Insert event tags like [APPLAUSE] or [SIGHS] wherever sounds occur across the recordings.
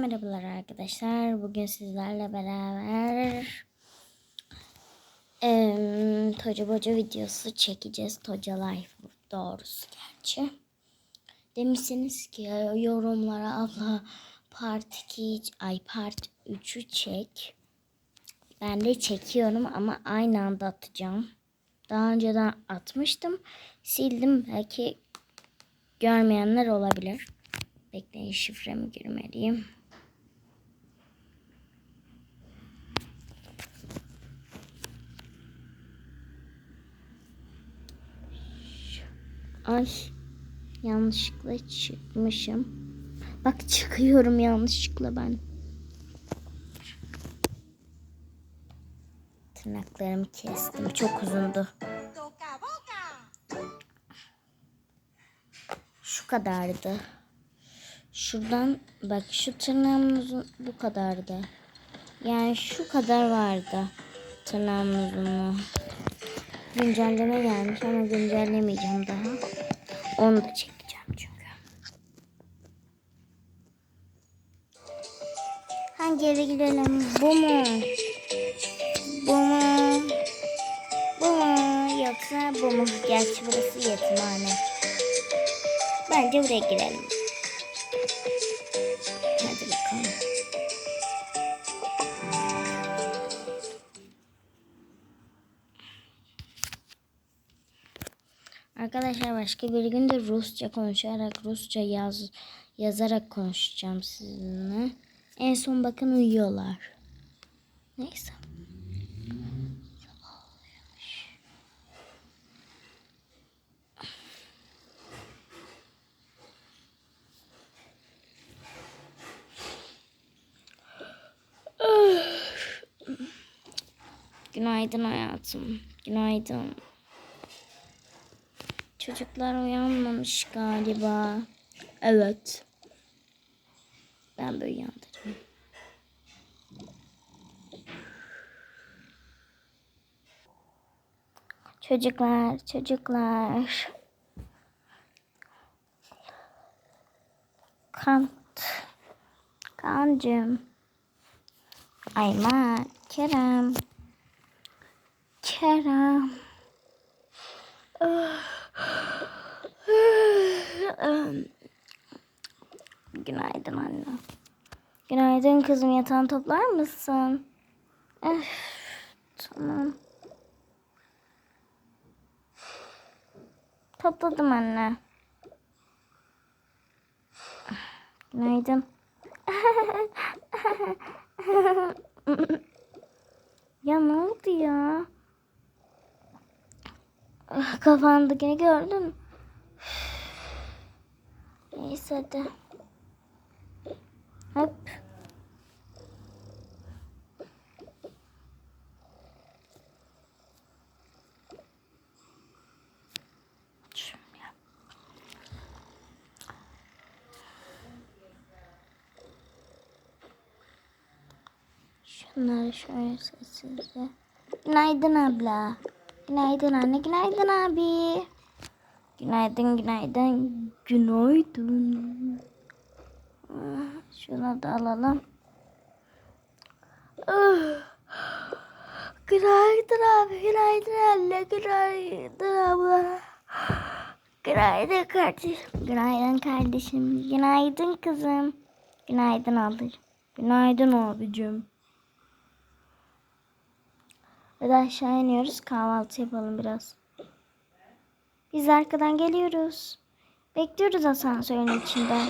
Merhabalar arkadaşlar. Bugün sizlerle beraber eee Toca Boca videosu çekeceğiz. Toca Life doğrusu gerçi. Demişsiniz ki yorumlara abla part 2 ay part 3'ü çek. Ben de çekiyorum ama aynı anda atacağım. Daha önceden atmıştım. Sildim. Belki görmeyenler olabilir. Bekleyin şifremi girmeliyim. Ay yanlışlıkla çıkmışım. Bak çıkıyorum yanlışlıkla ben. Tırnaklarımı kestim. Çok uzundu. Şu kadardı. Şuradan bak şu tırnağımın uzun bu kadardı. Yani şu kadar vardı tırnağımın uzunluğu. Güncelleme gelmiş ama güncellemeyeceğim daha. Onu da çekeceğim çünkü. Hangi eve gidelim? Bu mu? Bu mu? Bu mu? Yoksa bu mu? Gerçi burası yetimhane. Bence buraya girelim. Arkadaşlar başka bir gün de Rusça konuşarak, Rusça yaz, yazarak konuşacağım sizinle. En son bakın uyuyorlar. Neyse. Günaydın hayatım. Günaydın. Çocuklar uyanmamış galiba. Evet. Ben böyle uyandırayım. Çocuklar, çocuklar. Kant. Kancım. Ayma, Kerem. Kerem. [SIGHS] Günaydın anne. Günaydın kızım yatağını toplar mısın? Öf, tamam. Topladım anne. Günaydın. [LAUGHS] ya ne oldu ya? Ah, Kafandakini gördün mü? Neyse hadi. Hop. Şunları şöyle sessizce. Günaydın abla. Günaydın anne, günaydın abi. Günaydın, günaydın, günaydın. Ah, Şunu da alalım. Ah. Günaydın abi, günaydın anne, günaydın abla. Günaydın kardeşim. Günaydın kardeşim. Günaydın kızım. Günaydın ablacığım. Günaydın abicim. Ve aşağı iniyoruz. Kahvaltı yapalım biraz. Biz arkadan geliyoruz. Bekliyoruz asansörün içinde.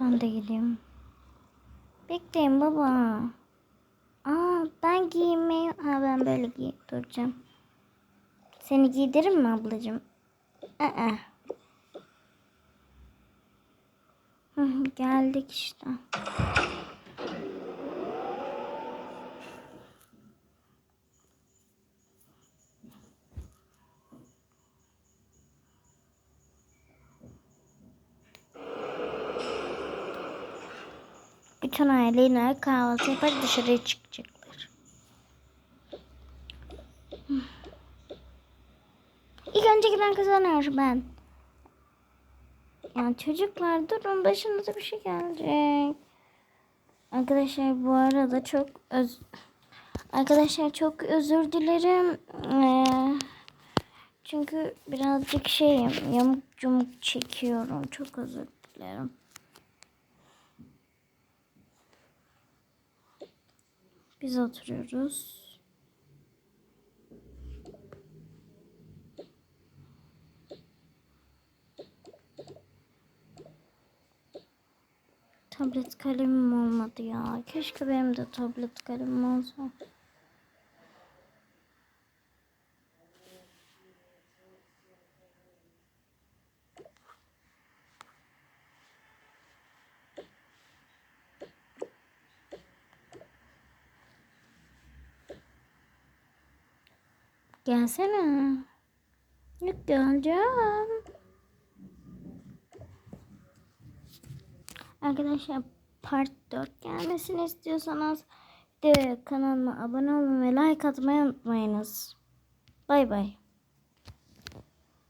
Ben de gideyim. Bekleyin baba. Aa ben giyinmeyi... Ha ben böyle giy duracağım. Seni giydirir mi ablacığım? Hı, geldik işte. Bütün aileyle kahvaltı yapar dışarıya çıkacaklar. İlk önce giden kazanır ben. Yani çocuklar durun başınıza bir şey gelecek. Arkadaşlar bu arada çok öz Arkadaşlar çok özür dilerim. Ee, çünkü birazcık şeyim yamuk cumuk çekiyorum. Çok özür dilerim. Biz oturuyoruz. Tablet kalemim olmadı ya. Keşke benim de tablet kalemim olsa. Gelsene. Yok geleceğim. Arkadaşlar part 4 gelmesini istiyorsanız de kanalıma abone olun ve like atmayı unutmayınız. Bay bay.